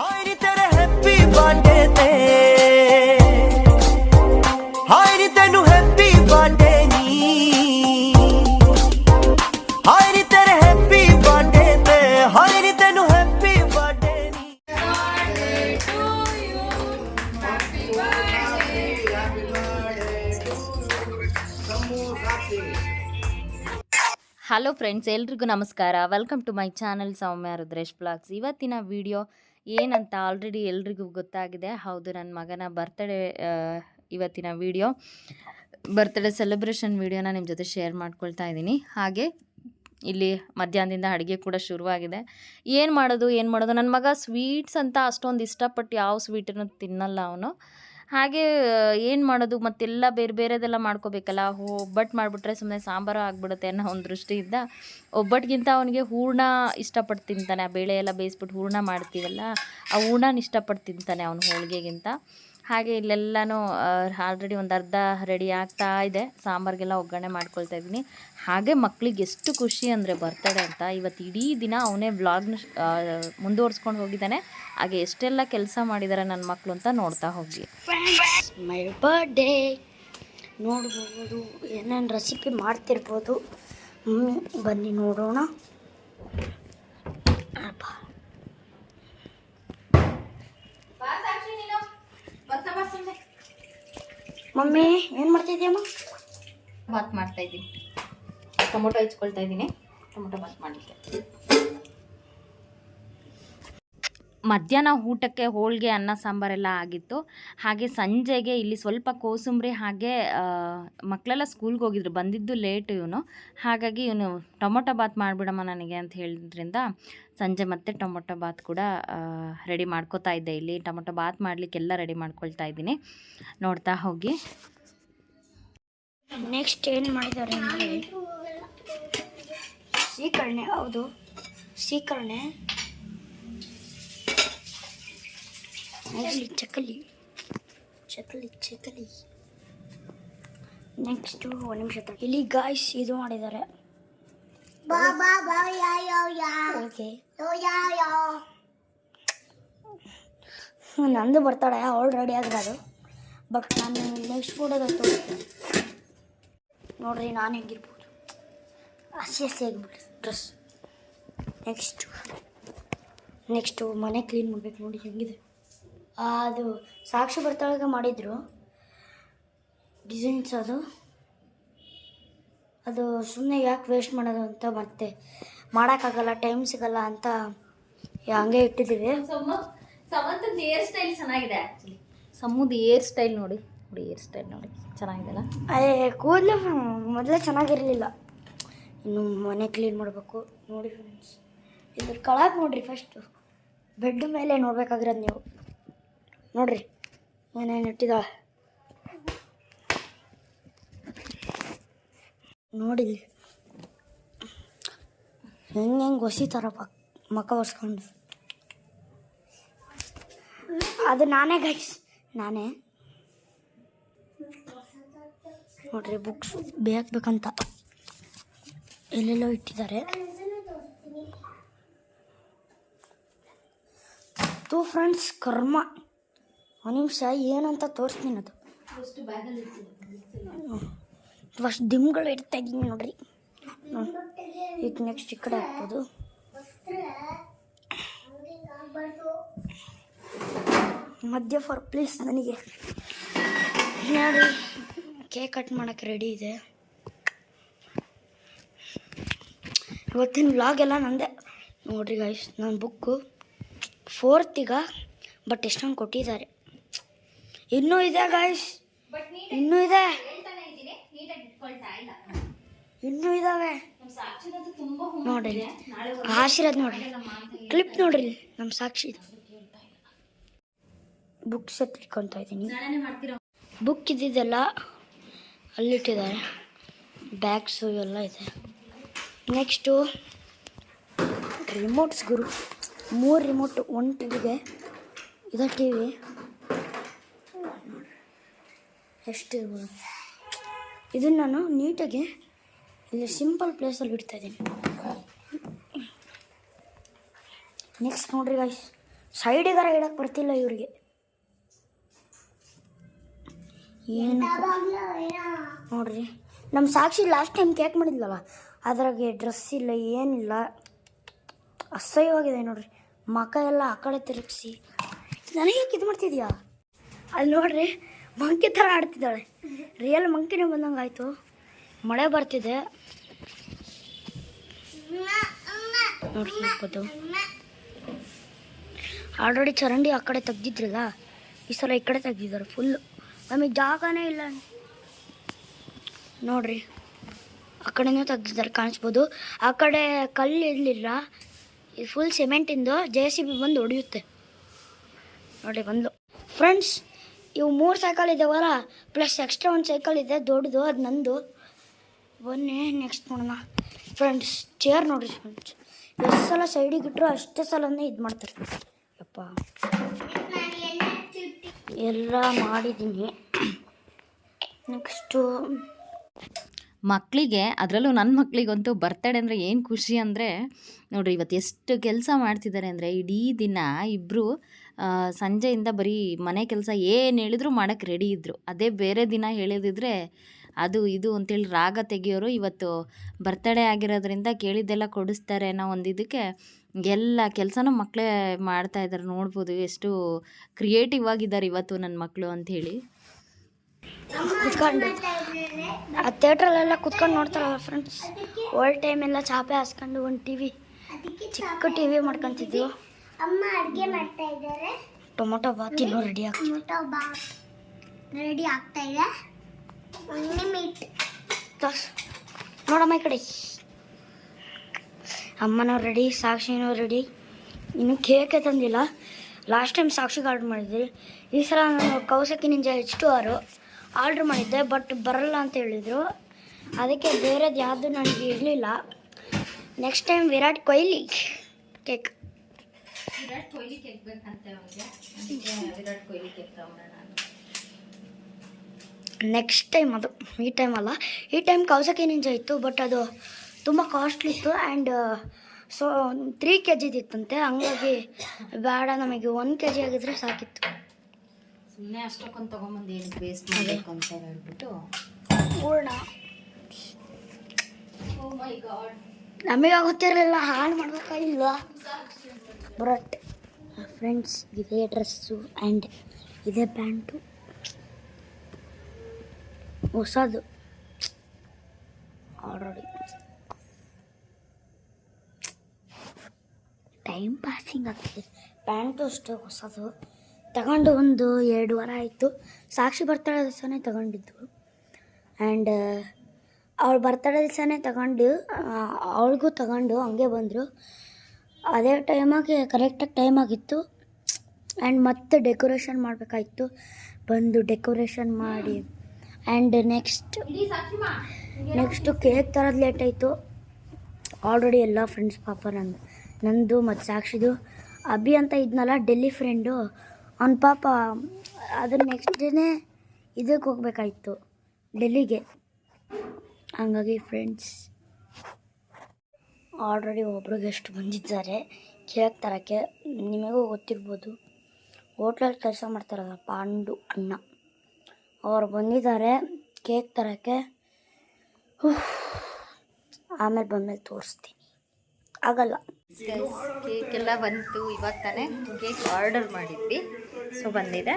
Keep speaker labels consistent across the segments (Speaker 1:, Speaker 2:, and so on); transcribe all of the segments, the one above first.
Speaker 1: ਹਾਏ ਨੀ ਤੇਰੇ ਹੈਪੀ ਬਰਥਡੇ ਤੇ ਹਾਏ ਨੀ ਤੈਨੂੰ ਹੈਪੀ ਬਰਥਡੇ ਨੀ ਹਾਏ ਨੀ ਤੇਰੇ ਹੈਪੀ ਬਰਥਡੇ ਤੇ ਹਾਏ ਨੀ ਤੈਨੂੰ ਹੈਪੀ ਬਰਥਡੇ ਨੀ
Speaker 2: ಹಲೋ ಫ್ರೆಂಡ್ಸ್ ಎಲ್ರಿಗೂ ನಮಸ್ಕಾರ welcome to my channel Soumya Rudresh blogs ಇವತ್ತಿನ ವಿಡಿಯೋ ಏನಂತ ಆಲ್ರೆಡಿ ಎಲ್ರಿಗೂ ಗೊತ್ತಾಗಿದೆ. ಹೌದು ನನ್ನ ಮಗನ ಬರ್ತ್ಡೇ ಇವತ್ತಿನ ವಿಡಿಯೋ ಬರ್ತ್ಡೇ ಸೆಲೆಬ್ರೇಷನ್ ವಿಡಿಯೋನ ನಿಮ್ಮ ಜೊತೆ ಶೇರ್ ಮಾಡ್ಕೊಳ್ತಾ ಇದ್ದೀನಿ. ಹಾಗೆ, ಇಲ್ಲಿ ಮಧ್ಯಾಹ್ನದಿಂದ ಅಡುಗೆ ಕೂಡ ಶುರುವಾಗಿದೆ. ಏನು ಮಾಡೋದು ಏನು ಮಾಡೋದು? ನನ್ನ ಮಗ ಸ್ವೀಟ್ಸ್ ಅಂತ ಅಷ್ಟೊಂದು ಇಷ್ಟಪಟ್ಟು ಯಾವ ಸ್ವೀಟನ್ನು ತಿನ್ನಲ್ಲ ಅವನು. ಹಾಗೆ ಏನು ಮಾಡೋದು? ಮತ್ತೆಲ್ಲ ಬೇರೆ ಬೇರೆದೆಲ್ಲ ಮಾಡ್ಕೋಬೇಕಲ್ಲ? ಒಬ್ಬಟ್ಟು ಮಾಡಿಬಿಟ್ರೆ ಸುಮ್ಮನೆ ಸಾಂಬಾರು ಆಗಿಬಿಡುತ್ತೆ ಅನ್ನೋ ಒಂದು ದೃಷ್ಟಿಯಿಂದ ಒಬ್ಬಟ್ಟಿಗಿಂತ ಅವನಿಗೆ ಹೂರ್ಣ ಇಷ್ಟಪಟ್ಟು ತಿಂತಾನೆ ಆ ಬೇಳೆ ಎಲ್ಲ ಬೇಯಿಸ್ಬಿಟ್ಟು ಹೂರ್ಣ ಮಾಡ್ತೀವಲ್ಲ, ಆ ಹೂರ್ಣನ ಇಷ್ಟಪಟ್ಟು ತಿಂತಾನೆ ಅವನು ಹೋಳಿಗೆಗಿಂತ. ಹಾಗೆ ಇಲ್ಲೆಲ್ಲನೂ ಆಲ್ರೆಡಿ ಒಂದು ಅರ್ಧ ರೆಡಿ ಆಗ್ತಾ ಇದೆ. ಸಾಂಬಾರಿಗೆಲ್ಲ ಒಗ್ಗರಣೆ ಮಾಡ್ಕೊಳ್ತಾ ಇದ್ದೀನಿ. ಹಾಗೆ ಮಕ್ಳಿಗೆ ಎಷ್ಟು ಖುಷಿ ಅಂದರೆ ಬರ್ತಡೆ ಅಂತ ಇವತ್ತು ಇಡೀ ದಿನ ಅವನೇ ವ್ಲಾಗ್ನ ಮುಂದುವರ್ಸ್ಕೊಂಡು ಹೋಗಿದ್ದಾನೆ. ಹಾಗೆ ಎಷ್ಟೆಲ್ಲ ಕೆಲಸ ಮಾಡಿದ್ದಾರೆ ನನ್ನ ಮಕ್ಕಳು ಅಂತ ನೋಡ್ತಾ ಹೋಗಿ.
Speaker 3: ಮೈ ಬರ್ಡೇ ನೋಡ್ಬೋದು, ಏನೇನು ರೆಸಿಪಿ ಮಾಡ್ತಿರ್ಬೋದು. ಬನ್ನಿ ನೋಡೋಣ. ಮಮ್ಮಿ ಏನು ಮಾಡ್ತಾಯಿದ್ದೀಯಮ್ಮ
Speaker 2: ಬಾತ್ ಮಾಡ್ತಾ ಇದ್ದೀನಿ. ಟೊಮೊಟೊ ಹೆಚ್ಕೊಳ್ತಾ ಇದ್ದೀನಿ. ಟೊಮೊಟೊ ಬಾತ್ ಮಾಡಲಿಕ್ಕೆ. ಮಧ್ಯಾಹ್ನ ಊಟಕ್ಕೆ ಹೋಳಿಗೆ ಅನ್ನ ಸಾಂಬಾರೆಲ್ಲ ಆಗಿತ್ತು. ಹಾಗೆ ಸಂಜೆಗೆ ಇಲ್ಲಿ ಸ್ವಲ್ಪ ಕೋಸಂಬರಿ ಹಾಗೆ ಮಕ್ಕಳೆಲ್ಲ ಸ್ಕೂಲ್ಗೆ ಹೋಗಿದ್ರು. ಬಂದಿದ್ದು ಲೇಟ್ ಇವನು. ಹಾಗಾಗಿ ಇವನು ಟೊಮೊಟೊ ಬಾತ್ ಮಾಡಿಬಿಡಮ್ಮ ನನಗೆ ಅಂತ ಹೇಳಿದ್ರಿಂದ ಸಂಜೆ ಮತ್ತೆ ಟೊಮೊಟೊ ಬಾತ್ ಕೂಡ ರೆಡಿ ಮಾಡ್ಕೋತಾ ಇದ್ದೆ. ಇಲ್ಲಿ ಟೊಮೊಟೊ ಬಾತ್ ಮಾಡಲಿಕ್ಕೆಲ್ಲ ರೆಡಿ ಮಾಡ್ಕೊಳ್ತಾ ಇದ್ದೀನಿ. ನೋಡ್ತಾ ಹೋಗಿ.
Speaker 3: ನೆಕ್ಸ್ಟ್ ಏನು ಮಾಡಿದ್ದಾರೆ ಸೀಕರಣೆ ಹೌದು. ಸೀಕರಣೆ ನೆಕ್ಸ್ಟ್ ಚಕಲಿ. ಚಕಲಿ ಚಕ್ಕಲಿ ನೆಕ್ಸ್ಟು ಒಂದು ನಿಮಿಷ. ಇಲ್ಲಿ ಗಾಯ್ಸ್ ಇದು ಮಾಡಿದ್ದಾರೆ. ಓಕೆ ನಂದು ಬರ್ತಾಳೆ ಅವಳು ರೆಡಿ ಅದು. ಬಟ್ ನಾನು ನೆಕ್ಸ್ಟ್ ಫೋಟೋದ ತೋರಿಸ್ತೀನಿ. ನೋಡ್ರಿ ನಾನು ಹೆಂಗಿರ್ಬೋದು. ಹಸಿ ಹಸಿ ಆಗಿಬಿಟ್ಟು ಡ್ರೆಸ್ ನೆಕ್ಸ್ಟು ನೆಕ್ಸ್ಟು ಮನೆ ಕ್ಲೀನ್ ಮಾಡ್ಬೇಕು ನೋಡಿ ಹೆಂಗಿದೆ. ಅದು ಸಾಕ್ಷಿ ಬರ್ತಾಳಾಗ ಮಾಡಿದರು. ಡಿಸೈನ್ಸ್ ಅದು. ಅದು ಸುಮ್ಮನೆ ಯಾಕೆ ವೇಸ್ಟ್ ಮಾಡೋದು ಅಂತ ಮತ್ತೆ ಮಾಡೋಕ್ಕಾಗಲ್ಲ ಟೈಮ್ ಸಿಗಲ್ಲ ಅಂತ ಹಂಗೆ ಇಟ್ಟಿದ್ದೀವಿ.
Speaker 2: ಸಮಂತದ ಹೇರ್ ಸ್ಟೈಲ್ ಚೆನ್ನಾಗಿದೆ ಆ್ಯಕ್ಚುಲಿ ಸಮುದ್ ಹೇರ್ ಸ್ಟೈಲ್ ನೋಡಿ ನೋಡಿ ಹೇರ್ ಸ್ಟೈಲ್ ನೋಡಿ ಚೆನ್ನಾಗಿದೆಲ್ಲ
Speaker 3: ಅದೇ ಕೂದಲು ಮೊದಲೇ ಚೆನ್ನಾಗಿರಲಿಲ್ಲ. ಇನ್ನು ಮನೆ ಕ್ಲೀನ್ ಮಾಡಬೇಕು. ನೋಡಿ ಫ್ರೆಂಡ್ಸ್ ಇದ್ರ ಕಳಕ್ಕೆ ನೋಡಿರಿ ಫಸ್ಟು ಬೆಡ್ ಮೇಲೆ ನೋಡ್ಬೇಕಾಗಿರೋದು ನೀವು. ನೋಡ್ರಿ. ಏನೇನು ಇಟ್ಟಿದ್ದಾಳೆ ನೋಡಿ ಹೆಂಗೆ ಹೆಂಗೆ ಹೊಸಿ ಥರ ಪಕ್ ಮಕ ಒರೆಸ್ಕೊಂಡು. ಅದು ನಾನೇ ಗೈಸ್ ನಾನೇ. ನೋಡ್ರಿ ಬುಕ್ಸ್ ಬೇಕಂತ ಎಲ್ಲೆಲ್ಲೋ ಇಟ್ಟಿದ್ದಾರೆ. ತೂ ಫ್ರೆಂಡ್ಸ್ ಕರ್ಮ. ಒಂದು ನಿಮಿಷ, ಏನಂತ ತೋರಿಸ್ತೀನಿ ಅದು. ಫಸ್ಟ್ ದಿಮ್ಗಳು ಇಡ್ತಾ ಇದ್ದೀನಿ ನೋಡ್ರಿ. ಈಗ ನೆಕ್ಸ್ಟ್ ಈ ಕಡೆ ಹಾಕ್ಬೋದು. ಮಧ್ಯ ಫಾರ್ ಪ್ಲೀಸ್ ನನಗೆ. ನೋಡಿ ಕೇಕ್ ಕಟ್ ಮಾಡೋಕ್ಕೆ ರೆಡಿ ಇದೆ. ಇವತ್ತಿನ ವ್ಲಾಗ್ ಎಲ್ಲ ನಂದೆ. ನೋಡ್ರಿ ಗಾಯ್ಸ್ ನನ್ನ ಬುಕ್ಕು ಫೋರ್ತಿಗ ಬಟ್ ಎಷ್ಟೊಂದು ಕೊಟ್ಟಿದ್ದಾರೆ. ಇನ್ನೂ ಇದೆ ಗೈಸ್ ಇನ್ನೂ ಇದೆ. ಇನ್ನೂ ಇದಾವೆ. ನೋಡ್ರಿ ಆಶೀರ್ವಾದ ನೋಡ್ರಿ ಕ್ಲಿಪ್ ನೋಡ್ರಿ ನಮ್ಮ ಸಾಕ್ಷಿ ಬುಕ್ಸ್ ಇಟ್ಕೊಂತ ಇದ್ದೀನಿ. ಬುಕ್ ಇದ್ದಿದ್ದೆಲ್ಲ ಅಲ್ಲಿಟ್ಟಿದ್ದಾರೆ. ಬ್ಯಾಗ್ಸು ಎಲ್ಲ ಇದೆ. ನೆಕ್ಸ್ಟು ರಿಮೋಟ್ಸ್ ಗುರು. ಮೂರು ರಿಮೋಟ್ ಒನ್ ಟಿ ವಿಗೆ ಇದು ಟಿ ವಿ ಎಷ್ಟು ಇದನ್ನು ನಾನು ನೀಟಾಗಿ ಇಲ್ಲಿ ಸಿಂಪಲ್ ಪ್ಲೇಸಲ್ಲಿ ಇಡ್ತಾ ಇದ್ದೀನಿ. ನೆಕ್ಸ್ಟ್ ನೋಡ್ರಿ ಗಾಯ್ಸ್ ಸೈಡಿಗಾರ ಇಡಕ್ಕೆ ಬರ್ತಿಲ್ಲ ಇವರಿಗೆ. ಏನು ನೋಡ್ರಿ ನಮ್ಮ ಸಾಕ್ಷಿ ಲಾಸ್ಟ್ ಟೈಮ್ ಕೇಕ್ ಮಾಡಿದ್ಲವ ಅದ್ರಾಗೆ ಡ್ರೆಸ್ ಇಲ್ಲ, ಏನಿಲ್ಲ. ಅಸಹ್ಯವಾಗಿದೆ ನೋಡ್ರಿ. ಮಕ ಎಲ್ಲ ಆ ಕಡೆ ತಿರುಗಿಸಿ. ನನಗೆ ಯಾಕೆ ಇದು ಮಾಡ್ತಿದ್ಯಾ? ಅಲ್ಲಿ ನೋಡ್ರಿ ಮಂಕಿ ಥರ ಆಡ್ತಿದ್ದಾಳೆ. ರಿಯಲ್ ಮಂಕಿನೇ ಬಂದಂಗೆ ಆಯಿತು ಮಳೆ ಬರ್ತಿದೆ. ನೋಡಿ ನೋಡ್ಬೋದು ಆಲ್ರೆಡಿ ಚರಂಡಿ ಆ ಕಡೆ ತೆಗ್ದಿದ್ರಲ್ಲ, ಈ ಸಲ ಈ ಕಡೆ ತೆಗ್ದಿದ್ದಾರೆ ಫುಲ್ಲು ನಮಗೆ ಜಾಗನೇ ಇಲ್ಲ. ನೋಡ್ರಿ, ಆ ಕಡೆನೂ ತೆಗ್ದಿದ್ದಾರೆ ಕಾಣಿಸ್ಬೋದು. ಆ ಕಡೆ ಕಲ್ಲು ಇರಲಿಲ್ಲ. ಫುಲ್ ಸಿಮೆಂಟಿಂದು ಜೆ ಸಿ ಬಿ ಬಂದು ಹೊಡೆಯುತ್ತೆ ನೋಡಿ ಬಂದು ಫ್ರೆಂಡ್ಸ್ ಇವು ಮೂರು ಸೈಕಲ್ ಇದಾವಲ್ಲ ಪ್ಲಸ್ ಎಕ್ಸ್ಟ್ರಾ ಒಂದು ಸೈಕಲ್ ಇದೆ, ದೊಡ್ಡದು, ಅದು ನಂದು. ಬನ್ನಿ ನೆಕ್ಸ್ಟ್ ನೋಡೋಣ. ಫ್ರೆಂಡ್ಸ್ ಚೇರ್ ನೋಡಿರಿ ಫ್ರೆಂಡ್ಸ್ ಎಷ್ಟು ಸಲ ಸೈಡಿಗೆ ಇಟ್ಟರು ಅಷ್ಟೇ ಸಲನೇ ಇದು ಮಾಡ್ತಾರೆ. ಯಪ್ಪ. ಎಲ್ಲ ಮಾಡಿದ್ದೀನಿ. ನೆಕ್ಸ್ಟು
Speaker 2: ಮಕ್ಕಳಿಗೆ ಅದರಲ್ಲೂ ನನ್ನ ಮಕ್ಕಳಿಗಂತೂ ಬರ್ತಡೇ ಅಂದರೆ ಏನು ಖುಷಿ ಅಂದರೆ, ನೋಡಿರಿ ಇವತ್ತು ಎಷ್ಟು ಕೆಲಸ ಮಾಡ್ತಿದ್ದಾರೆ ಅಂದರೆ, ಇಡೀ ದಿನ ಇಬ್ಬರು ಸಂಜೆಯಿಂದ ಬರೀ ಮನೆ ಕೆಲಸ ಏನು ಹೇಳಿದ್ರು ಮಾಡೋಕ್ಕೆ ರೆಡಿ ಇದ್ದರು ಅದೇ ಬೇರೆ ದಿನ ಹೇಳಿದಿದ್ರೆ ಅದು ಇದು ಅಂತೇಳಿ ರಾಗ ತೆಗಿಯೋರು ಇವತ್ತು ಬರ್ತಡೇ ಆಗಿರೋದ್ರಿಂದ ಕೇಳಿದ್ದೆಲ್ಲ ಕೊಡಿಸ್ತಾರೆ ಅನ್ನೋ ಒಂದು ಇದಕ್ಕೆ ಎಲ್ಲ ಕೆಲಸನೂ ಮಕ್ಕಳೇ ಮಾಡ್ತಾ ಇದ್ದಾರೆ ನೋಡ್ಬೋದು ಎಷ್ಟು ಕ್ರಿಯೇಟಿವ್ ಆಗಿದ್ದಾರೆ ಇವತ್ತು ನನ್ನ ಮಕ್ಕಳು ಅಂಥೇಳಿ
Speaker 3: ಕುತ್ಕೊಂಡು ಆ ಥಿಯೇಟ್ರಲ್ಲೆಲ್ಲ ಕುತ್ಕೊಂಡು ನೋಡ್ತಾರಲ್ಲ ಫ್ರೆಂಡ್ಸ್ ಓಲ್ಡ್ ಟೈಮೆಲ್ಲ ಚಾಪೆ ಹಾಸ್ಕೊಂಡು ಒಂದು ಟಿ ವಿ ಚಿಕ್ಕ ಟಿ ವಿ ಮಾಡ್ಕೊಂತಿದ್ವು.
Speaker 4: ಅಮ್ಮ ಅಡುಗೆ ಮಾಡ್ತಾ ಇದ್ದಾರೆ.
Speaker 3: ಟೊಮೊಟೊ ಬಾತ್ ಇನ್ನೂ ರೆಡಿ ಆಗ್ತದೆ.
Speaker 4: ಟೊಮೊಟೊ ಬಾತ್ ರೆಡಿ ಆಗ್ತಾ ಇದೆ. ಮೀಟ್.
Speaker 3: ನೋಡಮ್ಮ ಈ ಕಡೆ. ಅಮ್ಮನೂ ರೆಡಿ ಸಾಕ್ಷಿನೂ ರೆಡಿ ಇನ್ನು ಕೇಕೆ ತಂದಿಲ್ಲ. ಲಾಸ್ಟ್ ಟೈಮ್ ಸಾಕ್ಷಿಗೆ ಆರ್ಡ್ರ್ ಮಾಡಿದ್ವಿ ಈ ಸಲ ನಾನು ಕೌಸಕಿ ನಿಂಜ ಎಚ್ ಟು ಆರು ಆರ್ಡ್ರ್ ಮಾಡಿದ್ದೆ ಬಟ್ ಬರಲ್ಲ ಅಂತ ಹೇಳಿದರು. ಅದಕ್ಕೆ ಬೇರೆದು ಯಾವುದು ನನಗೆ ಇರಲಿಲ್ಲ. Next time Virat Kohli cake
Speaker 2: Virat Kohli cake ಬೇಕಂತೆ ಅವ್ರಿಗೆ ವಿರಾಟ್ ಕೊಹ್ಲಿ ಕೇಕ್ ತಗೊಂಡೋಣ
Speaker 3: ನೆಕ್ಸ್ಟ್ ಟೈಮ್ ಅದು ಈ ಟೈಮ್ ಅಲ್ಲ. ಈ ಟೈಮ್ ಕೌಸಕಿ ನಿಂಜ ಇತ್ತು ಬಟ್ ಅದು ತುಂಬ ಕಾಸ್ಟ್ಲಿ ಇತ್ತು ಆ್ಯಂಡ್ ಸೊ ತ್ರೀ ಕೆ ಜಿದಿತ್ತಂತೆ ಹಂಗಾಗಿ ಬೇಡ ನಮಗೆ ಒನ್ ಕೆ ಜಿ ಆಗಿದ್ರೆ ಸಾಕಿತ್ತು.
Speaker 2: ಸುಮ್ಮನೆ ಅಷ್ಟಕ್ಕೊಂದು ತೊಗೊಂಬಂದು ಏನು ವೇಸ್ಟ್ ಮಾಡಬೇಕು ಅಂತ ಹೇಳ್ಬಿಟ್ಟು.
Speaker 3: ಪೂರ್ಣ
Speaker 2: ಗಾಡ್
Speaker 3: ನಮಗೆ ಗೊತ್ತಿರಲಿಲ್ಲ ಹಾಳು ಮಾಡ್ಬೇಕಾಗಿಲ್ಲ ಬಟ್ ಫ್ರೆಂಡ್ಸ್, ಇದೇ ಡ್ರೆಸ್ಸು ಆ್ಯಂಡ್ ಇದೇ ಪ್ಯಾಂಟು. ಹೊಸದು. ಆಲ್ರೆಡಿ ಟೈಮ್ ಪಾಸಿಂಗ್ ಆಗ್ತಿದೆ ಪ್ಯಾಂಟು ಅಷ್ಟೇ ಹೊಸದು. ತಗೊಂಡು ಒಂದು ಎರಡು ವಾರ ಆಯಿತು. ಸಾಕ್ಷಿ ಬರ್ತಡೇ ದಿವಸನೇ ತಗೊಂಡಿದ್ದು. ಆ್ಯಂಡ್ ಅವಳು ಬರ್ತಡೇ ದಿವಸನೇ ತಗೊಂಡು ಅವಳಿಗೂ ತಗೊಂಡು ಹಂಗೆ ಬಂದರು. ಅದೇ ಟೈಮಾಗಿ ಕರೆಕ್ಟಾಗಿ ಟೈಮ್ ಆಗಿತ್ತು. ಆ್ಯಂಡ್ ಮತ್ತೆ ಡೆಕೋರೇಷನ್ ಮಾಡಬೇಕಾಗಿತ್ತು ಬಂದು ಡೆಕೋರೇಷನ್ ಮಾಡಿ. ಆ್ಯಂಡ್ ನೆಕ್ಸ್ಟ್ ನೆಕ್ಸ್ಟು ಕೇಕ್ ತರೋದು ಲೇಟ್ ಆಯಿತು. ಆಲ್ರೆಡಿ ಎಲ್ಲ ಫ್ರೆಂಡ್ಸ್ ಪಾಪ ನಂದು. ನಂದು ಮತ್ತು ಸಾಕ್ಷಿದು. ಅಭಿ ಅಂತ ಇದ್ನಲ್ಲ ಡೆಲ್ಲಿ ಫ್ರೆಂಡು ಅವ್ನ ಪಾಪ ಅದ್ರ ನೆಕ್ಸ್ಟ್ ಡೇನೇ ಇದಕ್ಕೆ ಹೋಗ್ಬೇಕಾಯ್ತು. ಡೆಲ್ಲಿಗೆ ಹಂಗಾಗಿ ಫ್ರೆಂಡ್ಸ್ ಆಲ್ರೆಡಿ ಒಬ್ಬರು ಗೆಸ್ಟ್ ಬಂದಿದ್ದಾರೆ. ಕೇಕ್ ತರೋಕ್ಕೆ, ನಿಮಗೂ ಗೊತ್ತಿರ್ಬೋದು. ಹೋಟ್ಲಲ್ಲಿ ಕೆಲಸ ಮಾಡ್ತಾರಲ್ಲ ಪಾಂಡು ಅಣ್ಣ ಅವ್ರು ಬಂದಿದ್ದಾರೆ, ಕೇಕ್ ತರೋಕ್ಕೆ. ಆಮೇಲೆ ಬಂದಮೇಲೆ ತೋರಿಸ್ತೀನಿ. ಆಗಲ್ಲ.
Speaker 2: ಕೇಕ್ ಎಲ್ಲ ಬಂತು. ಇವಾಗ ತಾನೇ ಕೇಕ್ ಆರ್ಡರ್ ಮಾಡಿದ್ವಿ. ಸೊ ಬಂದಿದೆ.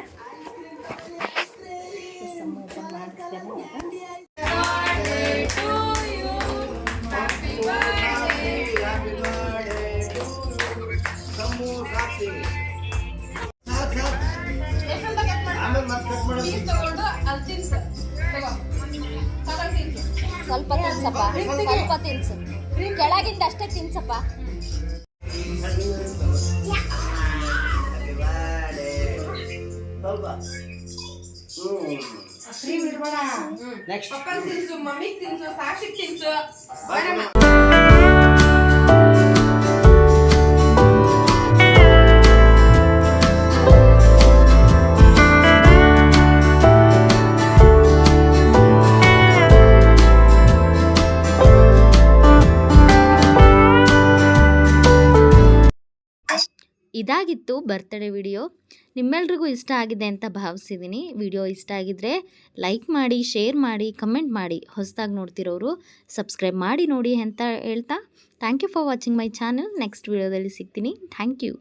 Speaker 2: ಸ್ವಲ್ಪ ತಿನ್ಸಪ್ಪ. ಸ್ವಲ್ಪ ತಿನ್ಸು. ಕೆಳಗಿಂದ ಅಷ್ಟೇ ತಿನ್ಸಪ್ಪ.
Speaker 5: ನೆಕ್ಸ್ಟ್ ತಿನ್ಸು ಮಮ್ಮಿಗ್ ತಿನ್ಸು ಸಾಕ್ಷಿಗ್ ತಿನ್ಸು.
Speaker 2: ಇದಾಗಿತ್ತು ಬರ್ತ್ಡೇ ವಿಡಿಯೋ. ನಿಮ್ಮೆಲ್ರಿಗೂ ಇಷ್ಟ ಆಗಿದೆ ಅಂತ ಭಾವಿಸಿದ್ದೀನಿ ವಿಡಿಯೋ ಇಷ್ಟ ಆಗಿದ್ದರೆ ಲೈಕ್ ಮಾಡಿ, ಶೇರ್ ಮಾಡಿ, ಕಮೆಂಟ್ ಮಾಡಿ. ಹೊಸದಾಗಿ ನೋಡ್ತಿರೋರು ಸಬ್ಸ್ಕ್ರೈಬ್ ಮಾಡಿ ನೋಡಿ ಅಂತ ಹೇಳ್ತಾ. Thank you for watching my channel. Next ವಿಡಿಯೋದಲ್ಲಿ ಸಿಗ್ತೀನಿ. Thank you.